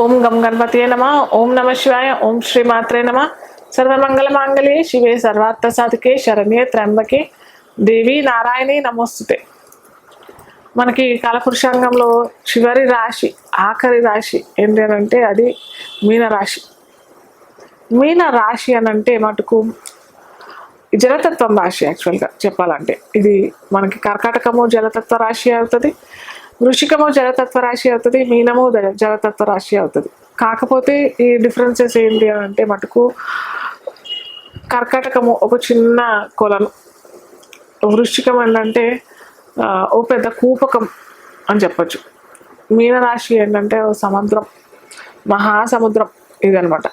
ఓం గం గణపతియే నమ ఓం నమ శివాయ ఓం శ్రీ మాత్రే నమ. సర్వమంగళ మాంగళ్యే శివే సర్వార్థ సాధికే శరణ్యే త్ర్యంబకే దేవి నారాయణి నమోస్తుతే. మనకి కాలపురుషాంగంలో చివరి రాశి ఆఖరి రాశి ఏంటి అని అంటే అది మీన రాశి. మీన రాశి అని అంటే మటుకు జలతత్వం రాశి యాక్చువల్గా చెప్పాలంటే. ఇది మనకి కర్కాటకము జలతత్వ రాశి అవుతుంది. వృషికము జలతత్వ రాశి అవుతుంది మీనము జలతత్వ రాశి అవుతుంది. కాకపోతే ఈ డిఫరెన్సెస్ ఏంటి అని అంటే మటుకు కర్కాటకము ఒక చిన్న కొలను. వృశ్చికం ఏంటంటే ఓ పెద్ద కూపకం అని చెప్పొచ్చు. మీనరాశి ఏంటంటే ఓ సముద్రం మహాసముద్రం ఇదనమాట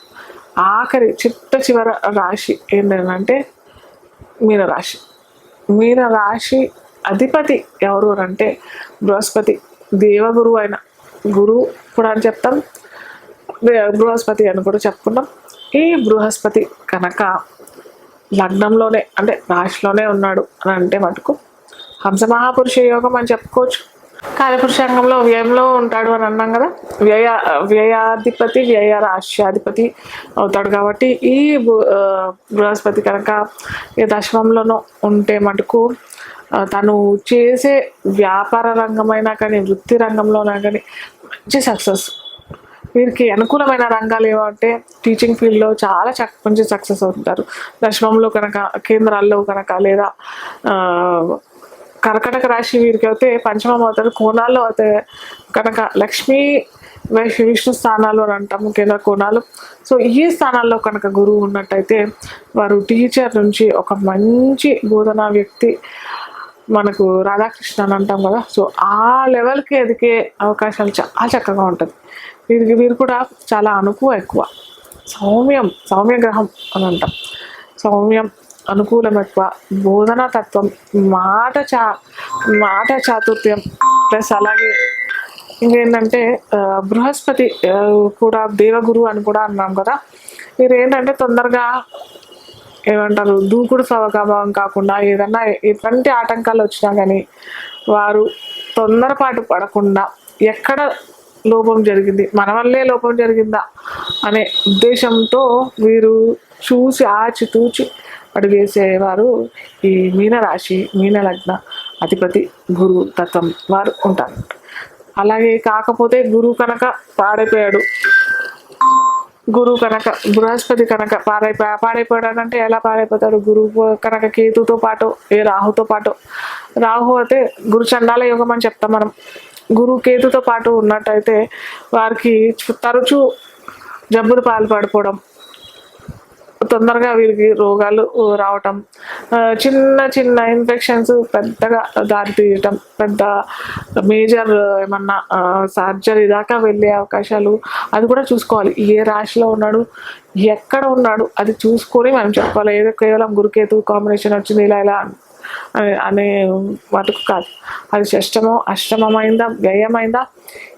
ఆఖరి చిట్ట చివర రాశి ఏంటంటే మీనరాశి. మీనరాశి అధిపతి ఎవరు అని అంటే బృహస్పతి దేవగురువు అయిన గురువు కూడా అని చెప్తాం. బృహస్పతి అని కూడా చెప్పుకున్నాం. ఈ బృహస్పతి కనుక లగ్నంలోనే అంటే రాశిలోనే ఉన్నాడు అని అంటే మటుకు హంస మహాపురుష యోగం అని చెప్పుకోవచ్చు. కాలపురుషాంగంలో వ్యయంలో ఉంటాడు అని అన్నాం కదా. వ్యయ వ్యయాధిపతి వ్యయ రాశ్యాధిపతి అవుతాడు కాబట్టి ఈ బు- బృహస్పతి కనుక ఈ దశమంలోనూ ఉంటే మటుకు తను చేసే వ్యాపార రంగమైనా కానీ వృత్తి రంగంలోనా కానీ మంచి సక్సెస్ వీరికి అనుకూలమైన రంగాలు ఏమంటే టీచింగ్ ఫీల్డ్లో చాలా చక్ మంచి సక్సెస్ అవుతుంటారు. దశమంలో కనుక కేంద్రాల్లో కనుక లేదా కర్కటక రాశి వీరికి అయితే పంచమం అవుతారు. కోణాల్లో అయితే కనుక లక్ష్మీ విష్ణు స్థానాలు అని అంటాము కేంద్ర కోణాలు. సో ఈ స్థానాల్లో కనుక గురువు ఉన్నట్టయితే వారు టీచర్ నుంచి ఒక మంచి బోధనా వ్యక్తి మనకు రాధాకృష్ణ అని అంటాం కదా సో ఆ లెవెల్కి ఎదిగే అవకాశాలు చాలా చక్కగా ఉంటుంది. వీరికి వీరు కూడా చాలా అనుకువ ఎక్కువ. సౌమ్యం సౌమ్య గ్రహం అని అంటాం. సౌమ్యం అనుకూలం ఎక్కువ. బోధనా తత్వం మాట చా మాట చాతుర్యం ప్లస్ అలాగే ఇంకేంటంటే బృహస్పతి కూడా దేవగురు అని కూడా అన్నాం కదా. మీరు ఏంటంటే తొందరగా ఏమంటారు దూకుడు స్వభావం కాకుండా ఏదన్నా ఎటువంటి ఆటంకాలు వచ్చినా కానీ వారు తొందరపాటు పడకుండా ఎక్కడ లోపం జరిగింది మన వల్లే లోపం జరిగిందా అనే ఉద్దేశంతో వీరు చూసి ఆచి తూచి అడుగేసేవారు ఈ మీనరాశి మీన లగ్న అధిపతి గురు తత్వం వారు ఉంటారు. అలాగే కాకపోతే గురువు కనుక పాడైపోయాడు గురువు కనుక బృహస్పతి కనుక పాడైపోయా పాడైపోయాడంటే ఎలా పాడైపోతాడు? గురువు కనుక కేతుతో పాటు ఏ రాహుతో పాటు. రాహు అయితే గురు చండాల యోగం అని చెప్తాం మనం. గురువు కేతుతో పాటు ఉన్నట్టయితే వారికి తరచూ జబ్బులు పాల్పడిపోవడం తొందరగా వీరికి రోగాలు రావటం చిన్న చిన్న ఇన్ఫెక్షన్స్ పెద్దగా దారి తీయటం పెద్ద మేజర్ ఏమన్నా సర్జరీ దాకా వెళ్ళే అవకాశాలు అది కూడా చూసుకోవాలి. ఏ రాశిలో ఉన్నాడు ఎక్కడ ఉన్నాడు అది చూసుకొని మనం చెప్పాలి. ఏదో కేవలం గురుకేతు కాంబినేషన్ వచ్చింది ఇలా ఇలా అనే- అనే మటుకు కాదు. అది షష్టమో అష్టమమైందా వ్యయమైందా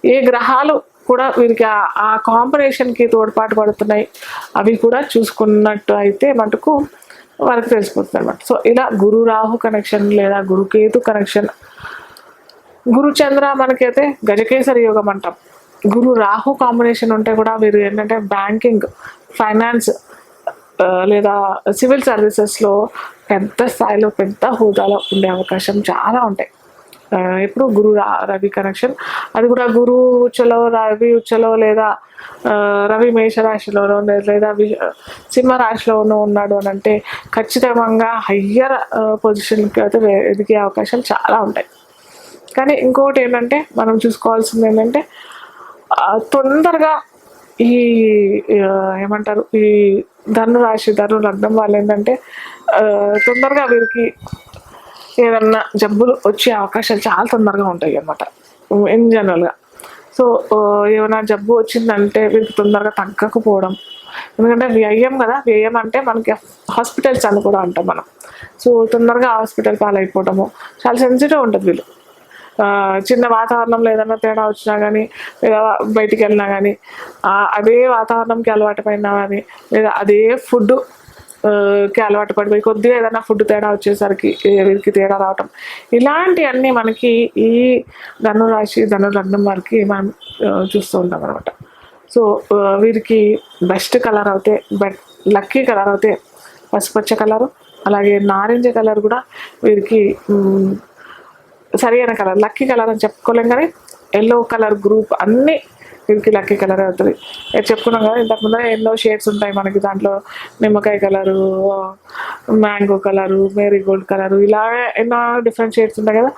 ఏ గ్రహాలు కూడా వీరికి ఆ- కాంబినేషన్కి తోడ్పాటు పడుతున్నాయి. అవి కూడా చూసుకున్నట్టు అయితే మటుకు వారికి తెలిసిపోతుంది అనమాట సో ఇలా గురు రాహు కనెక్షన్ లేదా గురుకేతు కనెక్షన్ గురు చంద్ర మనకైతే గజకేసరి యోగం అంటాం. గురు రాహు కాంబినేషన్ ఉంటే కూడా వీరు ఏంటంటే బ్యాంకింగ్ ఫైనాన్స్ లేదా సివిల్ సర్వీసెస్లో పెద్ద స్థాయిలో పెద్ద హోదాలో ఉండే అవకాశం చాలా ఉంటాయి. ఎప్పుడు గురు రా- రవి కనెక్షన్ అది కూడా గురు ఉచ్చలో రవి ఉచ్చలో లేదా ఆ, రవి మేషరాశిలోనో లేదా వి- సింహ రాశిలోనో ఉన్నాడు అని అంటే ఖచ్చితంగా హయ్యర్ పొజిషన్కి అయితే ఎదిగే అవకాశాలు చాలా ఉంటాయి. కానీ ఇంకోటి ఏంటంటే మనం చూసుకోవాల్సింది ఏంటంటే తొందరగా ఈ ఏమంటారు ఈ ధనురాశి ధను లగ్నం వాళ్ళు ఏంటంటే తొందరగా వీరికి ఏదన్నా జబ్బులు వచ్చే అవకాశాలు చాలా తొందరగా ఉంటాయి అన్నమాట. ఇన్ జనరల్గా. సో ఏమైనా జబ్బు వచ్చిందంటే వీరికి తొందరగా తగ్గకపోవడం. ఎందుకంటే వ్యయం కదా వ్యయం అంటే మనకి హాస్పిటల్స్ అని కూడా అంటాం మనం. సో తొందరగా హాస్పిటల్ పాలైపోవటము చాలా సెన్సిటివ్ ఉంటుంది వీళ్ళు. చిన్న వాతావరణంలో ఏదైనా తేడా వచ్చినా కానీ లేదా బయటికి వెళ్ళినా కానీ అదే వాతావరణంకి అలవాటు పడినా కానీ లేదా అదే ఫుడ్ కి అలవాటు పడిపోయి కొద్దిగా ఏదైనా ఫుడ్ తేడా వచ్చేసరికి వీరికి తేడా రావటం. ఇలాంటివన్నీ మనకి ఈ ధనురాశి ధనులగ్నం వారికి మనం చూస్తూ ఉంటాం అనమాట సో వీరికి బెస్ట్ కలర్ అయితే బెట్ లక్కీ కలర్ అయితే పసుపచ్చ కలరు అలాగే నారింజ కలర్ కూడా వీరికి సరి అయిన కలర్ లక్కీ కలర్ అని చెప్పుకోలేం కానీ ఎల్లో కలర్ గ్రూప్ అన్నీ వీరికి లక్కీ కలర్ అవుతుంది. చెప్పుకున్నాం కదా ఇంతకు ముందర ఎన్నో షేడ్స్ ఉంటాయి మనకి. దాంట్లో నిమ్మకాయ colour mango colour marigold colour ఇలా ఎన్నో డిఫరెంట్ షేడ్స్ ఉంటాయి కదా.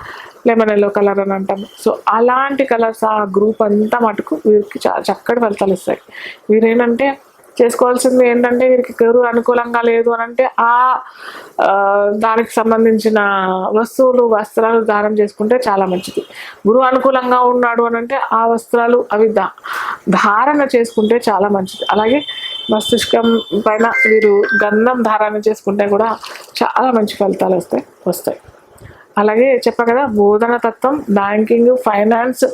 లెమన్ ఎల్లో కలర్ అని అంటాం. సో అలాంటి కలర్స్ ఆ గ్రూప్ అంతా మటుకు వీరికి చాలా చక్కటి ఫలితాలు ఇస్తాయి. వీరేంటంటే చేసుకోవాల్సింది ఏంటంటే వీరికి కరువు అనుకూలంగా లేదు అని అంటే ఆ ఆ, దానికి సంబంధించిన వస్తువులు వస్త్రాలు దానం చేసుకుంటే చాలా మంచిది. గురువు అనుకూలంగా ఉన్నాడు అని అంటే ఆ వస్త్రాలు అవి దా ధారణ చేసుకుంటే చాలా మంచిది. అలాగే మస్తిష్కం పైన వీరు గంధం ధారణ చేసుకుంటే కూడా చాలా మంచి ఫలితాలు వస్తాయి వస్తాయి. అలాగే చెప్పా కదా బోధన తత్వం బ్యాంకింగ్ ఫైనాన్స్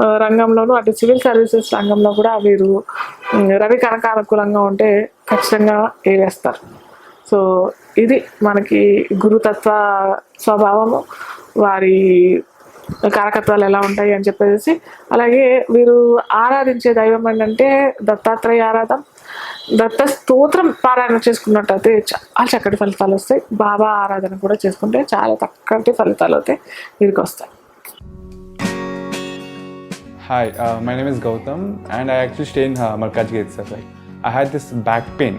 రంగంలోనూ అటు సివిల్ సర్వీసెస్ రంగంలో కూడా వీరు రవి కనుక అనుకూలంగా ఉంటే ఖచ్చితంగా ఏవేస్తారు సో ఇది మనకి గురుతత్వ స్వభావము వారి కారకత్వాలు ఎలా ఉంటాయి అని చెప్పేసి. అలాగే వీరు ఆరాధించే దైవం ఏంటంటే దత్తాత్రేయ ఆరాధన దత్త స్తోత్రం పారాయణ చేసుకున్నట్టయితే చాలా చక్కటి ఫలితాలు వస్తాయి. బాబా ఆరాధన కూడా చేసుకుంటే చాలా చక్కటి ఫలితాలు అయితే వీరికి వస్తాయి. Hi my name is Gautam and I actually stay in Markaz gate sir I had this back pain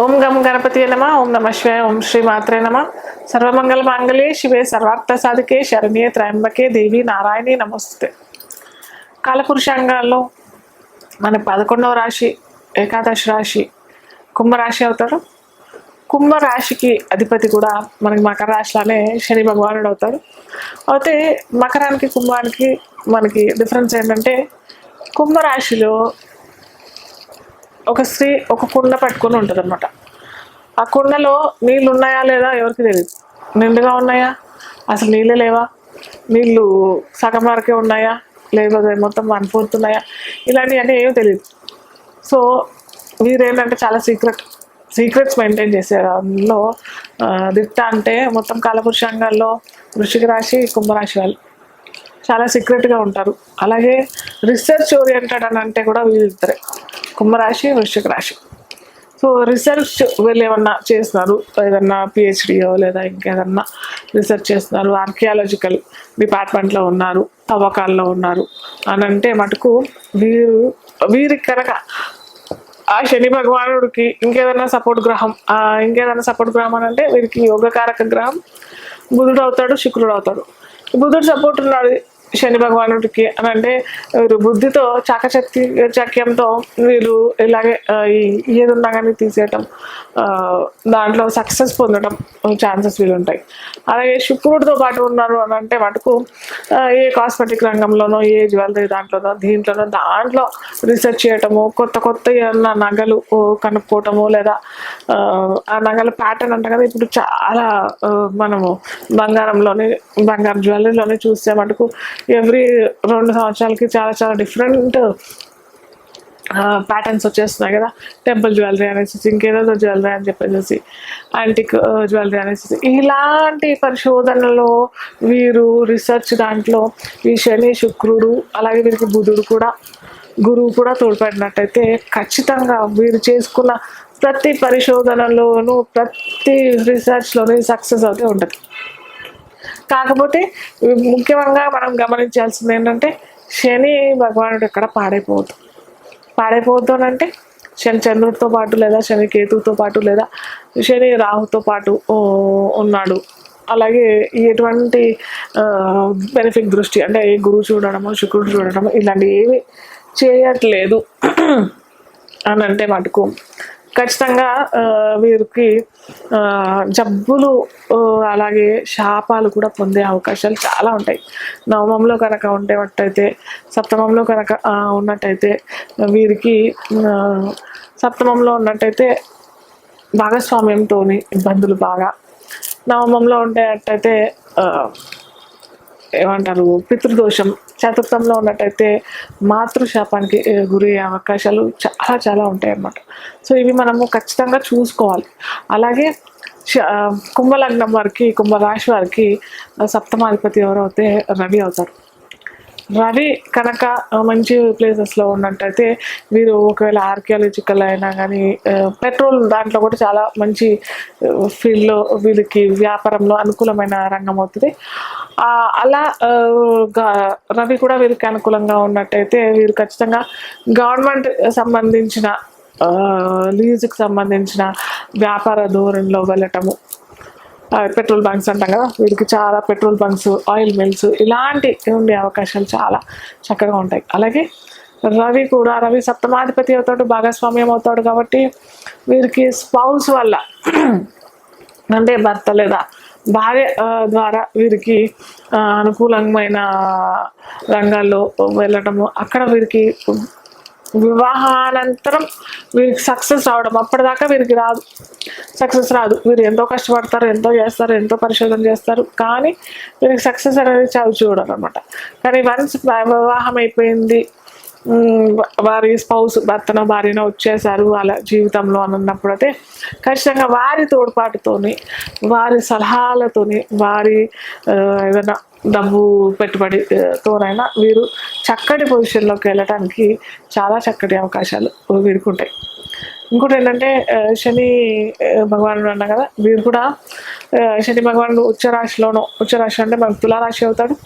ఓం గం గణపతి నమ ఓం నమ శివాయ ఓం శ్రీ మాత్రే నమ. సర్వమంగళ మాంగళ్యే శివే సర్వార్థ సాధికే శరణ్యే త్రయంబకే దేవి నారాయణి నమస్తే. కాలపురుషాంగాల్లో మన పదకొండవ రాశి ఏకాదశి రాశి కుంభరాశి అవుతారు. కుంభరాశికి అధిపతి కూడా మనకి మకర రాశిలోనే శని భగవానుడు అవుతారు. అయితే మకరానికి కుంభానికి మనకి డిఫరెన్స్ ఏంటంటే కుంభరాశిలో ఒక స్త్రీ ఒక కుండ పట్టుకొని ఉంటుంది అనమాట ఆ కుండలో నీళ్ళు ఉన్నాయా లేదా ఎవరికి తెలియదు నిండుగా ఉన్నాయా? అసలు నీళ్ళే లేవా? నీళ్ళు సగం వరకే ఉన్నాయా? లేకపోతే మొత్తం వన్ ఫోర్త్ ఉన్నాయా ఇలాంటివన్నీ ఏమీ తెలియదు సో వీరేంటంటే చాలా సీక్రెట్ సీక్రెట్స్ మెయింటైన్ చేసే అందులో దిట్ట అంటే మొత్తం కాలపురుషాంగాల్లో వృషిక రాశి కుంభరాశి వాళ్ళు చాలా సీక్రెట్గా ఉంటారు. అలాగే రీసెర్చ్ ఓరియంటెడ్ అని అంటే కూడా వీళ్ళిద్దరే. కుంభరాశి వృశ్చిక రాశి. సో రీసెర్చ్ వీళ్ళు ఏమన్నా చేస్తున్నారు? ఏదన్నా పిహెచ్డియో లేదా ఇంకేదన్నా రీసెర్చ్ చేస్తున్నారు? ఆర్కియాలజికల్ డిపార్ట్మెంట్లో ఉన్నారు తవ్వకాల్లో ఉన్నారు. అని అంటే మటుకు వీరు వీరికి కనుక ఆ శని భగవానుడికి ఇంకేదైనా సపోర్ట్ గ్రహం ఇంకేదన్నా ఇంకేదైనా సపోర్ట్ గ్రహం అని అంటే వీరికి యోగకారక గ్రహం బుధుడు అవుతాడు శుక్రుడు అవుతాడు. బుధుడు సపోర్ట్ ఉన్నాడు శని భగవానుడికి అని అంటే వీరు బుద్ధితో చాకచక్తి చక్యంతో వీరు ఇలాగే ఈ- ఏది ఉన్నా కానీ తీసేయటం దాంట్లో సక్సెస్ పొందడం ఛాన్సెస్ వీళ్ళు ఉంటాయి. అలాగే శుక్రుడితో పాటు ఉన్నారు అని అంటే మటుకు ఏ కాస్మెటిక్ రంగంలోనో ఏ జ్యువెలరీ దాంట్లోనో దీంట్లోనో దాంట్లో రీసెర్చ్ చేయటము కొత్త కొత్త ఏమన్నా నగలు కనుక్కోవటము లేదా ఆ, నగల ప్యాటర్న్ అంట కదా ఇప్పుడు చాలా మనము బంగారంలోనే బంగారం జ్యువెలరీలోనే చూస్తే మటుకు ఎవ్రీ రెండు సంవత్సరాలకి చాలా చాలా డిఫరెంట్ ప్యాటర్న్స్ వచ్చేస్తున్నాయి కదా. టెంపుల్ జ్యువెలరీ అనేసి ఇంకేదో జ్యువెలరీ అని చెప్పేసి యాంటిక్ జ్యువెలరీ అనేసి ఇలాంటి పరిశోధనలో వీరు రీసెర్చ్ దాంట్లో ఈ శని శుక్రుడు అలాగే వీరికి బుధుడు కూడా గురువు కూడా తోడ్పడినట్టయితే ఖచ్చితంగా వీరు చేసుకున్న ప్రతి పరిశోధనలోనూ ప్రతి రీసెర్చ్లోనూ సక్సెస్ అయితే ఉంటుంది. కాకపోతే ముఖ్యంగా మనం గమనించాల్సింది ఏంటంటే శని భగవానుడు ఎక్కడ పాడైపోవద్దు. పాడైపోవద్దు శని చంద్రుడితో పాటు లేదా శని కేతువుతో పాటు లేదా శని రాహుతో పాటు ఉన్నాడు. అలాగే ఎటువంటి బెనిఫిట్ దృష్టి అంటే ఏ గురువు చూడడము శుక్రుడు చూడడము ఇలాంటివి ఏవి చేయట్లేదు. అని అంటే మటుకు ఖచ్చితంగా వీరికి జబ్బులు అలాగే శాపాలు కూడా పొందే అవకాశాలు చాలా ఉంటాయి. నవమంలో కనుక ఉండేటట్టయితే సప్తమంలో కనుక ఉన్నట్టయితే వీరికి సప్తమంలో ఉన్నట్టయితే భాగస్వామ్యంతో ఇబ్బందులు బాగా. నవమంలో ఉండేటట్టయితే ఏమంటారు పితృదోషం చతుర్థంలో ఉన్నట్టయితే మాతృశాపానికి గురి అవకాశాలు చాలా చాలా ఉంటాయి అన్నమాట సో ఇవి మనము ఖచ్చితంగా చూసుకోవాలి. అలాగే కుంభలగ్నం వారికి కుంభరాశి వారికి ఆ, సప్తమాధిపతి ఎవరైతే రవి అవుతారు రవి కనుక మంచి ప్లేసెస్లో ఉన్నట్టయితే వీరు ఒకవేళ ఆర్కియాలజికల్ అయినా కానీ పెట్రోల్ దాంట్లో కూడా చాలా మంచి ఫీల్డ్లో వీరికి వ్యాపారంలో అనుకూలమైన రంగం అవుతుంది. అలా రవి కూడా వీరికి అనుకూలంగా ఉన్నట్టయితే వీరు ఖచ్చితంగా గవర్నమెంట్ సంబంధించిన లీజుకి సంబంధించిన వ్యాపార ధోరణిలో వెళ్ళటము. పెట్రోల్ బంక్స్ అంటాం కదా వీరికి చాలా పెట్రోల్ బంక్స్ ఆయిల్ మిల్స్ ఇలాంటి ఉండే అవకాశాలు చాలా చక్కగా ఉంటాయి. అలాగే రవి కూడా రవి సప్తమాధిపతి అవుతాడు భాగస్వామ్యం అవుతాడు కాబట్టి వీరికి స్పౌస్ వల్ల అంటే భర్త లేదా భార్య ద్వారా వీరికి అనుకూలమైన రంగాల్లో వెళ్ళటము అక్కడ వీరికి వివాహానంతరం వీరికి సక్సెస్ రావడం. అప్పటిదాకా వీరికి రాదు. సక్సెస్ రాదు. వీరు ఎంతో కష్టపడతారు ఎంతో చేస్తారు ఎంతో పరిశోధన చేస్తారు. కానీ వీరికి సక్సెస్ అనేది చదువు చూడరు అనమాట కానీ వన్స్ వివాహం అయిపోయింది వారి స్పౌస్ భర్తనో భార్యనో వచ్చేసారు వాళ్ళ జీవితంలో అని అన్నప్పుడు అయితే ఖచ్చితంగా వారి తోడ్పాటుతోని వారి సలహాలతోని వారి ఏదైనా డబ్బు పెట్టుబడి తోనైనా వీరు చక్కటి పొజిషన్లోకి వెళ్ళటానికి చాలా చక్కటి అవకాశాలు వీడుకుంటాయి. ఇంకోటి ఏంటంటే శని భగవానుడు అన్నా కదా వీరు కూడా శని భగవానుడు ఉచ్చరాశిలోనో ఉచ్చరాశి అంటే మనకు తులారాశి అవుతాడు.